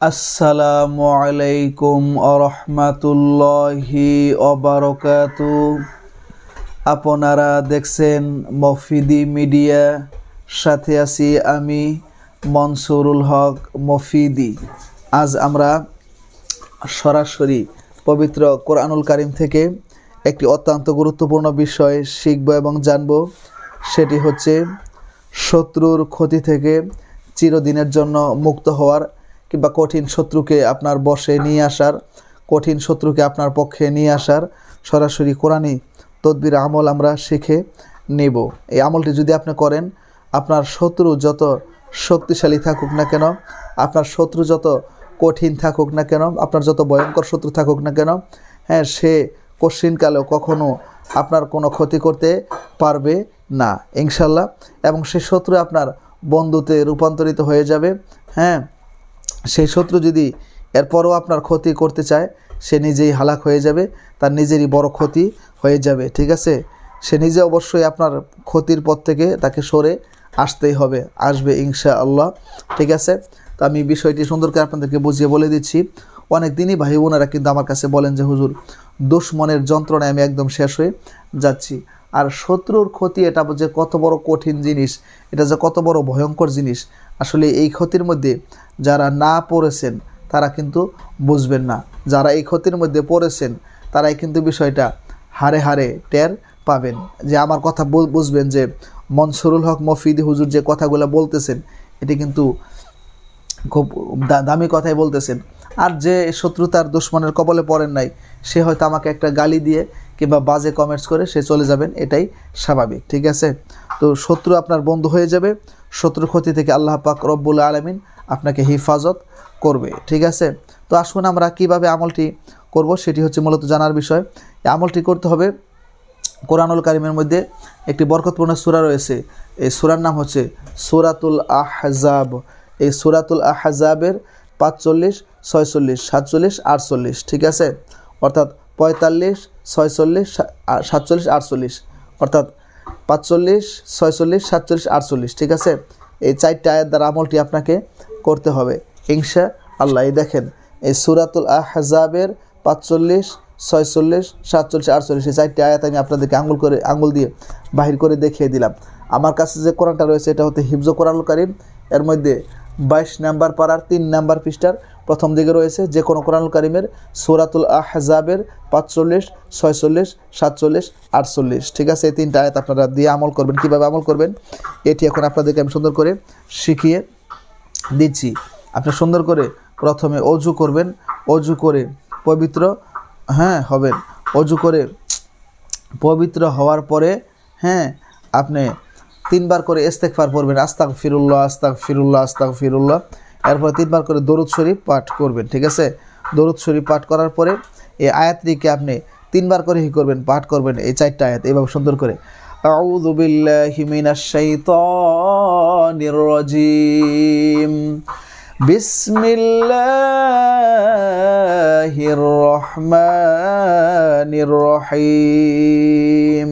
আসসালামু আলাইকুম আরহামাতুল্লাহি অবারকাতু আপনারা দেখছেন মফিদি মিডিয়া, সাথে আছি আমি মনসুরুল হক মফিদি। আজ আমরা সরাসরি পবিত্র কোরআনুল কারিম থেকে একটি অত্যন্ত গুরুত্বপূর্ণ বিষয় শিখব এবং জানব। সেটি হচ্ছে শত্রুর ক্ষতি থেকে চিরদিনের জন্য মুক্ত হওয়ার কিংবা কঠিন শত্রুকে আপনার বশে নিয়ে আসার, কঠিন শত্রুকে আপনার পক্ষে নিয়ে আসার সরাসরি কোরআনই তদবির আমল আমরা শিখে নেব। এই আমলটি যদি আপনি করেন, আপনার শত্রু যত শক্তিশালী থাকুক না কেন, আপনার শত্রু যত কঠিন থাকুক না কেন, আপনার যত ভয়ঙ্কর শত্রু থাকুক না কেন হ্যাঁ সে কশিনকালেও কখনো আপনার কোনো ক্ষতি করতে পারবে না, ইনশাল্লাহ। এবং সে শত্রু আপনার বন্ধুতে রূপান্তরিত হয়ে যাবে হ্যাঁ। সেই শত্রু যদি এরপরও আপনার ক্ষতি করতে চায়, সে নিজেই হালাক হয়ে যাবে, তার নিজেরই বড় ক্ষতি হয়ে যাবে, ঠিক আছে? সে নিজে অবশ্যই আপনার ক্ষতির পথ থেকে তাকে সরে আসতেই হবে, আসবে ইনশা আল্লাহ ঠিক আছে? তো আমি বিষয়টি সুন্দর করে আপনাদেরকে বুঝিয়ে বলে দিচ্ছি। অনেক দিনই ভাই বোনেরা কিন্তু আমার কাছে বলেন যে, হুজুর, দুশ্মনের যন্ত্রণায় আমি একদম শেষ হয়ে যাচ্ছি। আর শত্রুর ক্ষতি এটা যে কত বড় কঠিন জিনিস, এটা যে কত বড় ভয়ঙ্কর জিনিস, আসলে এই ক্ষতির মধ্যে যারা না পড়েছেন, তারা কিন্তু বুঝবেন না। যারা এই ক্ষতির মধ্যে পড়েছেন, তারাই কিন্তু বিষয়টা হারে হারে টের পাবেন। যে আমার কথা বুঝবেন যে মনসুরুল হক মফিদি হুজুর যে কথাগুলো বলতেছেন, এটি কিন্তু খুব দামি কথাই বলতেছেন। আর যে শত্রুতার দুশ্মনের কবলে পড়েন নাই, সে হয়তো আমাকে একটা গালি দিয়ে কিংবা বাজে কমেন্টস করে সে চলে যাবেন, এটাই স্বাভাবিক, ঠিক আছে? তো শত্রু আপনার বন্ধু হয়ে যাবে শত্রুর ক্ষতি থেকে আল্লাহ পাক রব্বুল আলমিন আপনাকে হিফাজত করবে। ঠিক আছে? তো আসুন আমরা কীভাবে আমলটি করব সেটি হচ্ছে মূলত জানার বিষয়। আমলটি করতে হবে কোরআনুল কারিমের মধ্যে একটি বরকতপূর্ণ সূরা রয়েছে। এই সূরার নাম হচ্ছে সূরাতুল আহজাব। এই সূরাতুল আহজাবের পাঁচচল্লিশ, ছয়চল্লিশ, সাতচল্লিশ, আটচল্লিশ, ঠিক আছে? অর্থাৎ পঁয়তাল্লিশ, ছয়চল্লিশ, সাতচল্লিশ, আটচল্লিশ। অর্থাৎ পাঁচচল্লিশ, ছয়চল্লিশ, সাতচল্লিশ, আটচল্লিশ, ঠিক আছে? এই চারটি আয়াত দ্বারা আমলটি আপনাকে করতে হবে। হিংসা আল্লাহ, এই দেখেন, এই সুরাতুল আহজাবের পাঁচচল্লিশ, ছয়চল্লিশ, সাতচল্লিশ, আটচল্লিশ, এই চারটি আয়াত আমি আপনাদেরকে আঙুল করে আঙুল দিয়ে বাহির করে দেখিয়ে দিলাম। আমার কাছে যে কোরআনটা রয়েছে, এটা হতে হিফজ কোরআনুল কারিম। এর মধ্যে বাইশ নাম্বার পাড়ার তিন নাম্বার পৃষ্ঠার প্রথম দিকে রয়েছে যে কোনো কোরআনুল কারিমের সুরাতুল আহজাবের পাঁচচল্লিশ, ছয়চল্লিশ, সাতচল্লিশ, আটচল্লিশ। ঠিক আছে, এই তিনটা আয়াত আপনারা দিয়ে আমল করবেন। কীভাবে আমল করবেন? এটি এখন আপনাদেরকে আমি সুন্দর করে শিখিয়ে দিচ্ছি। আপনি সুন্দর করে প্রথমে অজু করবেন। অজু করে পবিত্র হ্যাঁ হবেন। অজু করে পবিত্র হওয়ার পরে হ্যাঁ আপনি তিনবার করে ইস্তেকফার পড়বেন আস্তাক ফিরুল্লাহ আস্তাক ফিরুল্লাহ আস্তাক ফিরুল্লাহ এরপর তিনবার করে দরুদ শরীফ পাঠ করবেন ঠিক আছে দরুদ শরীফ পাঠ করার পরে এই আয়াতটিকে আপনি তিনবার করে হি করবেন পাঠ করবেন এই চারটা আয়াত এইভাবে সুন্দর করে أعوذ بالله من الشيطان الرجيم بسم الله الرحمن الرحيم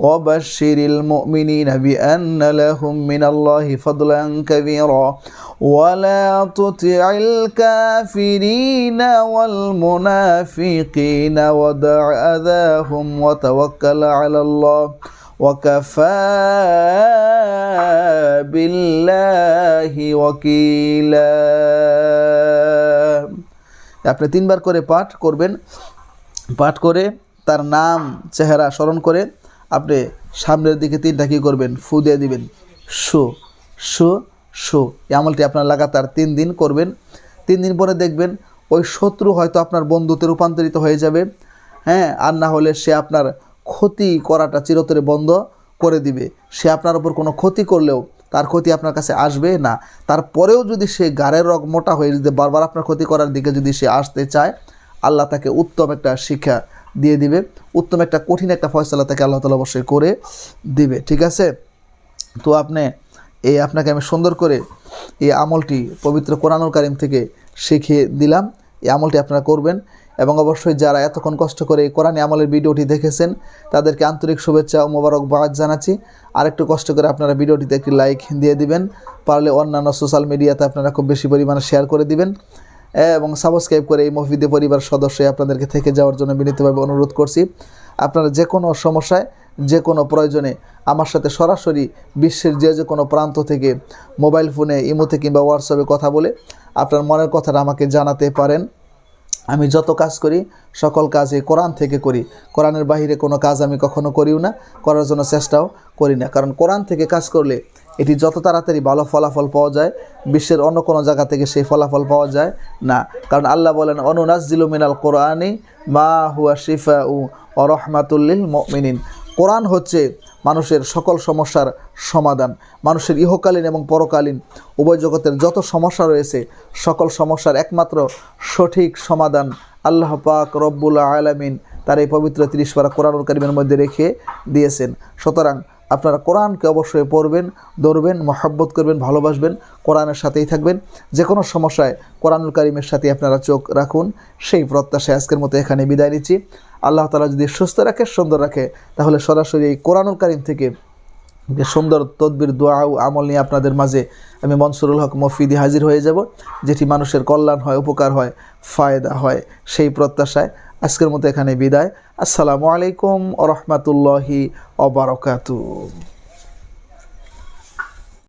وبشر المؤمنين بأن لهم من الله فضلا كبيرا ولا تطع الكافرين والمنافقين ودع أذاهم وتوكل على الله وكفى بالله وكيلا আপনি তিনবার করে পাঠ করবেন পাঠ করে তার নাম চেহারা স্মরণ করে আপনি সামনের দিকে তিনটা কী করবেন? ফু দিয়ে দিবেন। শো শো শো। এই আমলটি আপনার লাগাতার তিন দিন করবেন। তিন দিন পরে দেখবেন ওই শত্রু হয়তো আপনার বন্ধুতে রূপান্তরিত হয়ে যাবে। হ্যাঁ আর না হলে সে আপনার ক্ষতি করাটা চিরতরে বন্ধ করে দিবে। সে আপনার উপর কোনো ক্ষতি করলেও তার ক্ষতি আপনার কাছে আসবে না। তারপরেও যদি সে গাড়ের রগ মোটা হয়ে যদি বারবার আপনার ক্ষতি করার দিকে যদি সে আসতে চায়, আল্লাহ তাকে উত্তম একটা শিক্ষা দিয়ে দিবে। উত্তম একটা কঠিন একটা ফয়সলা তাকে আল্লাহ তালা অবশ্যই করে দিবে, ঠিক আছে? তো আপনি এই আপনাকে আমি সুন্দর করে এই আমলটি পবিত্র কোরআনুল কারিম থেকে শিখিয়ে দিলাম। এই আমলটি আপনারা করবেন এবং অবশ্যই যারা এতক্ষণ কষ্ট করে এই কোরআনী আমলের ভিডিওটি দেখেছেন, তাদেরকে আন্তরিক শুভেচ্ছা ও মোবারকবাদ জানাচ্ছি। আরেকটু কষ্ট করে আপনারা ভিডিওটিতে একটি লাইক দিয়ে দিবেন, পারলে অন্যান্য সোশ্যাল মিডিয়াতে আপনারা খুব বেশি পরিমাণে শেয়ার করে দিবেন। এবং সাবস্ক্রাইব করে এই মফিদে পরিবার সদস্য আপনাদেরকে থেকে যাওয়ার জন্য বিনীতভাবে অনুরোধ করছি। আপনারা যে কোনো সমস্যায়, যে কোনো প্রয়োজনে আমার সাথে সরাসরি বিশ্বের যে যে কোনো প্রান্ত থেকে মোবাইল ফোনে ইমোতে কিংবা হোয়াটসঅ্যাপে কথা বলে আপনার মনের কথাটা আমাকে জানাতে পারেন। আমি যত কাজ করি, সকল কাজে কোরআন থেকে করি। কোরআনের বাহিরে কোনো কাজ আমি কখনো করিও না, করার জন্য চেষ্টাও করি না। কারণ কোরআন থেকে কাজ করলে এটি যত তাড়াতাড়ি ভালো ফলাফল পাওয়া যায়, বিশ্বের অন্য কোনো জায়গা থেকে সেই ফলাফল পাওয়া যায় না। কারণ আল্লাহ বলেন অনুনাজিলু মিনাল কোরআনি মা হুয়া শিফা উ রহমাতুল্লিল মিনিন কোরআন হচ্ছে মানুষের সকল সমস্যার সমাধান। মানুষের ইহকালীন এবং পরকালীন উভয় জগতের যত সমস্যা রয়েছে, সকল সমস্যার একমাত্র সঠিক সমাধান আল্লাহ পাক রব্বুল আলামিন তার এই পবিত্র তিরিশ পারা কোরআনুল কারিমের মধ্যে রেখে দিয়েছেন। সুতরাং আপনারা কোরআনকে অবশ্যই পড়বেন দৌড়বেন মহাব্বত করবেন, ভালোবাসবেন, কোরআনের সাথেই থাকবেন। যে কোনো সমস্যায় কোরআনুল কারিমের সাথে আপনারা চোখ রাখুন। সেই প্রত্যাশায় আজকের মতো এখানে বিদায় নিচ্ছি। আল্লাহ তালা যদি সুস্থ রাখে, সুন্দর রাখে, তাহলে সরাসরি এই কোরআনুল কারিম থেকে সুন্দর তদবির, দোয়া ও আমল নিয়ে আপনাদের মাঝে আমি মনসুরুল হক মফিদি হাজির হয়ে যাব, যেটি মানুষের কল্যাণ হয়, উপকার হয়, ফায়দা হয়, সেই প্রত্যাশায় আজকের মতো এখানে বিদায়। আসসালামু আলাইকুম রহমতুল্লাহি অবরকাতু